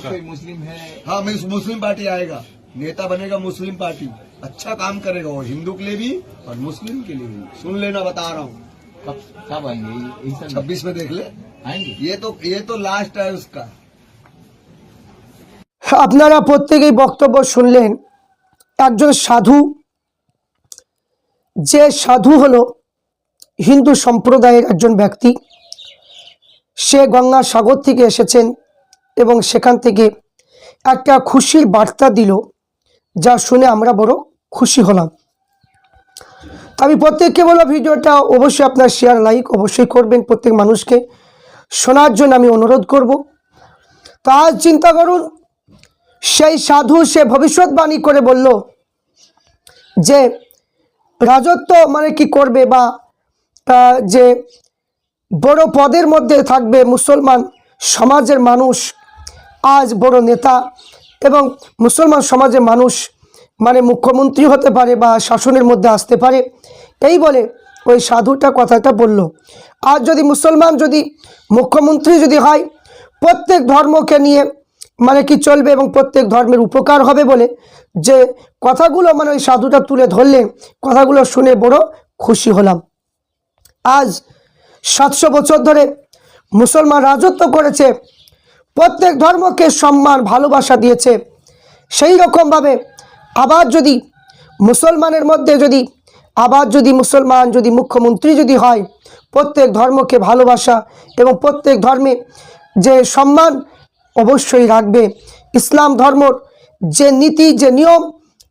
और कोई मुस्लिम है हाँ मैं मुस्लिम पार्टी आएगा नेता बनेगा मुस्लिम पार्टी अच्छा काम करेगा वो हिंदू के लिए भी और मुस्लिम के लिए भी सुन लेना बता रहा हूँ कब कब आएंगे ये- यही सब छब्बीस में देख ले आएंगे ये तो ये तो लास्ट है उसका আপনারা প্রত্যেকেই বক্তব্য শুনলেন একজন সাধু যে সাধু হলো হিন্দু সম্প্রদায়ের একজন ব্যক্তি সে গঙ্গা সাগর থেকে এসেছেন এবং সেখান থেকে একটা খুশির বার্তা দিল, যা শুনে আমরা বড় খুশি হলাম। আমি প্রত্যেককে বলো ভিডিওটা অবশ্যই আপনার শেয়ার লাইক অবশ্যই করবেন প্রত্যেক মানুষকে। শোনার জন্য আমি অনুরোধ করব। তো চিন্তা করুন, সেই সাধু সে ভবিষ্যৎবাণী করে বলল যে, রাজত্ব মানে কি করবে বা যে বড় পদের মধ্যে থাকবে মুসলমান সমাজের মানুষ আজ বড় নেতা এবং মুসলমান সমাজের মানুষ মানে মুখ্যমন্ত্রী হতে পারে বা শাসনের মধ্যে আসতে পারে, এই বলে ওই সাধুটা কথাটা বলল। আজ যদি মুসলমান যদি মুখ্যমন্ত্রী যদি হয়, প্রত্যেক ধর্মকে নিয়ে মানে কি চলবে এবং প্রত্যেক ধর্মের উপকার হবে বলে যে কথাগুলো মানে ওই সাধুটা তুলে ধরলেন কথাগুলো শুনে বড় খুশি হলাম। আজ সাতশো বছর ধরে মুসলমান রাজত্ব করেছে প্রত্যেক ধর্মকে সম্মান, ভালোবাসা দিয়েছে। সেই রকমভাবে আবার যদি মুসলমানের মধ্যে যদি, আবার যদি মুসলমান, যদি মুখ্যমন্ত্রী যদি হয়, প্রত্যেক ধর্মকে ভালোবাসা এবং প্রত্যেক ধর্মে যে সম্মান অবশ্যই রাখবে। ইসলাম ধর্মর যে নীতি, যে নিয়ম,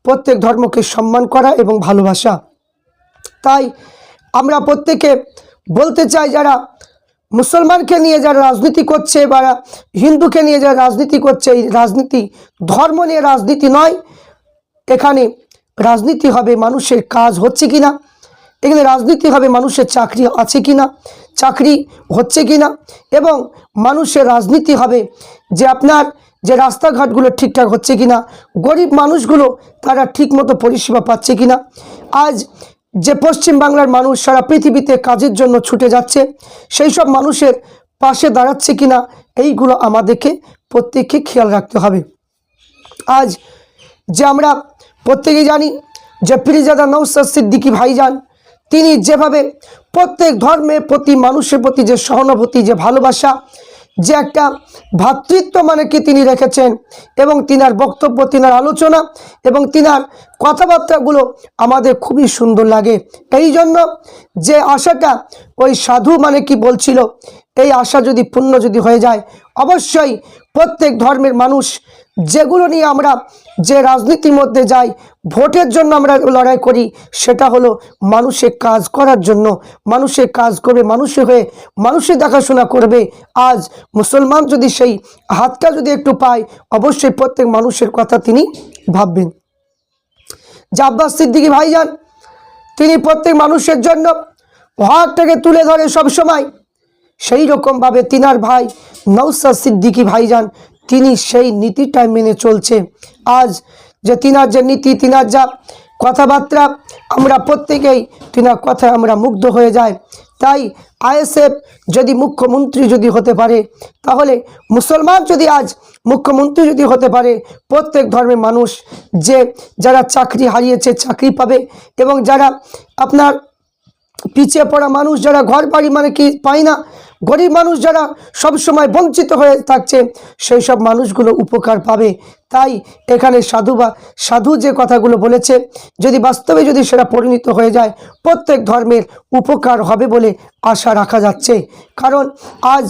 প্রত্যেক ধর্মকে সম্মান করা এবং ভালোবাসা। তাই আমরা প্রত্যেকে বলতে চাই, যারা মুসলমানকে নিয়ে যারা রাজনীতি করছে বা হিন্দুকে নিয়ে যারা রাজনীতি করছে, এই রাজনীতি, ধর্ম নিয়ে রাজনীতি নয়। এখানে রাজনীতি হবে মানুষের কাজ হচ্ছে কি না এখানে রাজনীতি হবে মানুষের চাকরি আছে কি না চাকরি হচ্ছে কি না এবং মানুষের রাজনীতি হবে যে আপনার যে রাস্তাঘাটগুলো ঠিকঠাক হচ্ছে কি না গরিব মানুষগুলো তারা ঠিকমতো পরিষেবা পাচ্ছে কি না আজ যে পশ্চিম বাংলার মানুষ সারা পৃথিবীতে কাজের জন্য ছুটে যাচ্ছে, সেই সব মানুষের পাশে দাঁড়াচ্ছে কিনা, এইগুলো আমাদেরকে প্রত্যেককে খেয়াল রাখতে হবে। আজ যে আমরা প্রত্যেকেই জানি যে পিরিজাদা নৌসাদ সিদ্দিকী ভাইজান, তিনি যেভাবে প্রত্যেক ধর্মের প্রতি, মানুষের প্রতি যে সহানুভূতি, যে ভালোবাসা যে একটা ভ্রাতৃত্ব মানে কি তিনি রেখেছেন এবং তিনার বক্তব্য, তিনার আলোচনা এবং তিনার কথাবার্তাগুলো আমাদের খুবই সুন্দর লাগে। এই জন্য যে আশাটা ওই সাধু মানে কি বলছিল, এই আশা যদি পূর্ণ যদি হয়ে যায়, অবশ্যই প্রত্যেক ধর্মের মানুষ, যেগুলো নিয়ে আমরা যে রাজনীতির মধ্যে যাই, ভোটের জন্য আমরা লড়াই করি, সেটা হলো মানুষের কাজ করার জন্য। মানুষের কাজ করবে, মানুষে হয়ে মানুষের দেখাশোনা করবে। আজ মুসলমান যদি সেই হাতটা যদি একটু পায়, অবশ্যই প্রত্যেক মানুষের কথা তিনি ভাববেন। যে আব্বাস সিদ্দিকী ভাইজান, তিনি প্রত্যেক মানুষের জন্য হকটাকে তুলে ধরে সব সময় সেই রকমভাবে তিনার ভাই নৌসাদ সিদ্দিকী ভাইজান, তিনি সেই নীতিটাই মেনে চলছে। আজ যে তিনার যে নীতি, তিনার যা কথাবার্তা, আমরা প্রত্যেকেই তিনার কথায় আমরা মুগ্ধ হয়ে যাই। তাই আইএসএফ যদি মুখ্যমন্ত্রী যদি হতে পারে, তাহলে মুসলমান যদি আজ মুখ্যমন্ত্রী যদি হতে পারে, প্রত্যেক ধর্মের মানুষ যে যারা চাকরি হারিয়েছে, চাকরি পাবে এবং যারা আপনার পিছিয়ে পড়া মানুষ, যারা ঘর বাড়ি মানে কি পায় না গরিব মানুষ যারা সব সময় বঞ্চিত হয়ে থাকছে, সেই সব মানুষগুলো উপকার পাবে। তাই এখানে সাধু বা সাধু যে কথাগুলো বলেছে, যদি বাস্তবে যদি সেটা পরিণত হয়ে যায়, প্রত্যেক ধর্মের উপকার হবে বলে আশা রাখা যাচ্ছে। কারণ আজ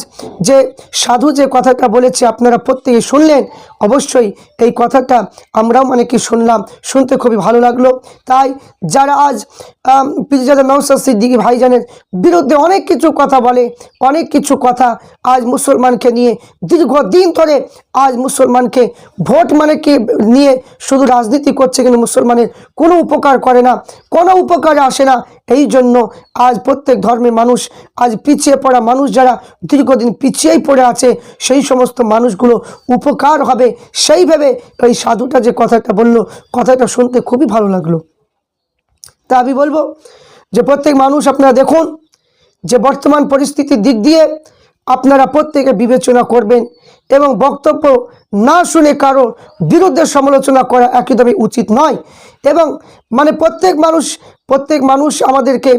যে সাধু যে কথাটা বলেছে, আপনারা প্রত্যেকে শুনলেন, অবশ্যই এই কথাটা আমরাও মানে কি শুনলাম, শুনতে খুবই ভালো লাগল। তাই যারা আজ পিজাদা নৌসাদ সিদ্দিকী ভাইজানের বিরুদ্ধে অনেক কিছু কথা বলে, অনেক কিছু কথা আজ মুসলমানকে নিয়ে, দীর্ঘদিন ধরে আজ মুসলমানকে ভোট মানে কি নিয়ে শুধু রাজনীতি করছে কিন্তু মুসলমানের কোনো উপকার করে না, কোনো উপকারে আসে না। এই জন্য আজ প্রত্যেক ধর্মের মানুষ, আজ পিছিয়ে পড়া মানুষ যারা দীর্ঘদিন পিছিয়েই পড়ে আছে, সেই সমস্ত মানুষগুলো উপকার হবে। সেই ভেবে ওই সাধুটা যে কথাটা বলল, কথাটা শুনতে খুবই ভালো লাগল। তা আমি বলব যে প্রত্যেক মানুষ আপনারা দেখুন যে বর্তমান পরিস্থিতির দিক দিয়ে আপনারা প্রত্যেকে বিবেচনা করবেন এবং বক্তব্য না শুনে কারও বিরুদ্ধে সমালোচনা করা একদমই উচিত নয়। এবং মানে প্রত্যেক মানুষ প্রত্যেক মানুষ আমাদেরকে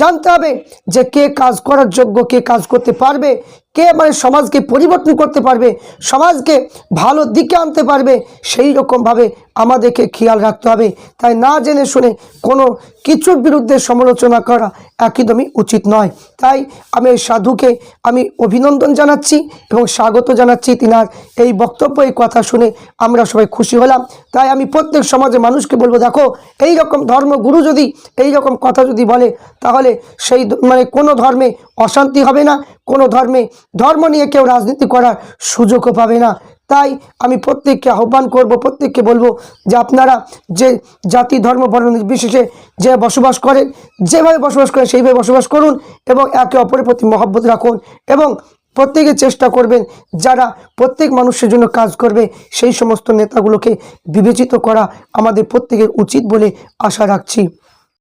জানতে হবে যে কে কাজ করার যোগ্য, কে কাজ করতে পারবে, কে মানে সমাজকে পরিবর্তন করতে পারবে, সমাজকে ভালো দিকে আনতে পারবে, সেই রকমভাবে আমাদেরকে খেয়াল রাখতে হবে। তাই না জেনে শুনে কোনো কিছুর বিরুদ্ধে সমালোচনা করা একদমই উচিত নয়। তাই আমি এই সাধুকে আমি অভিনন্দন জানাচ্ছি এবং স্বাগত জানাচ্ছি তিনার এই বক্তব্য, এই কথা শুনে আমরা সবাই খুশি হলাম। তাই আমি প্রত্যেক সমাজে মানুষকে বলব, দেখো এই রকম ধর্মগুরু যদি এই রকম কথা যদি বলে, তাহলে সেই মানে কোনো ধর্মে অশান্তি হবে না, কোনো ধর্মে ধর্ম নিয়ে কেউ রাজনীতি করার সুযোগও পাবে না। তাই আমি প্রত্যেককে আহ্বান করব, প্রত্যেককে বলব যে আপনারা যে জাতি, ধর্ম, বর্ণ নির্বিশেষে যে বসবাস করেন, যেভাবে বসবাস করেন, সেইভাবে বসবাস করুন এবং একে অপরের প্রতি মহব্বত রাখুন এবং প্রত্যেকে চেষ্টা করবেন যারা প্রত্যেক মানুষের জন্য কাজ করবে, সেই সমস্ত নেতাগুলোকে বিবেচিত করা আমাদের প্রত্যেকের উচিত বলে আশা রাখছি।